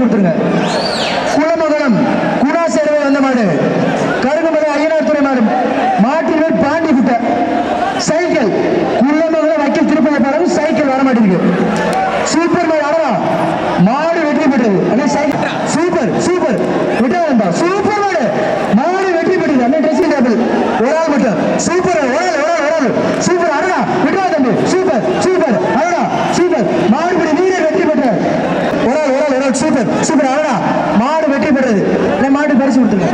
கொடுத்துருங்க. குலமகலம் குணா சேரவை வந்த மாடு. கருங்குமலை ஐயனார் துறை மாடு. மாட்டின் பேர் பாண்டி குட்டை. சைக்கிள். குலமகலம் வக்கீல் திருப்பதி பாடம் சைக்கிள் வர மாட்டேங்குது. சூப்பர் மாடு ஆடலாம் மாடு வெற்றி பெற்றது. அண்ணன் சைக்கிள். Super super. விட்டாருந்தா சூப்பர் மாடு. மாடு வெற்றி பெற்றது. அண்ணன் ட்ரெஸ்ஸிங் டேபிள் ஒரு ஆள் மட்டும். சூப்பர் ஒரு ஆள் ஒரு ஆள் சூப்பர் ஆடலாம் சூப்பர் சூப்பர் அவ்வளோ மாடு வெற்றி பெறுறது. இல்லை மாடு பரிசு கொடுத்துருங்க.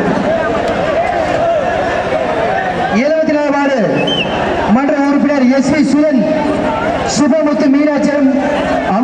எழுபத்தி நாலு மாடு. மன்ற உறுப்பினர் எஸ் வி சுரன் சுபமுத்து மீனாட்சியம்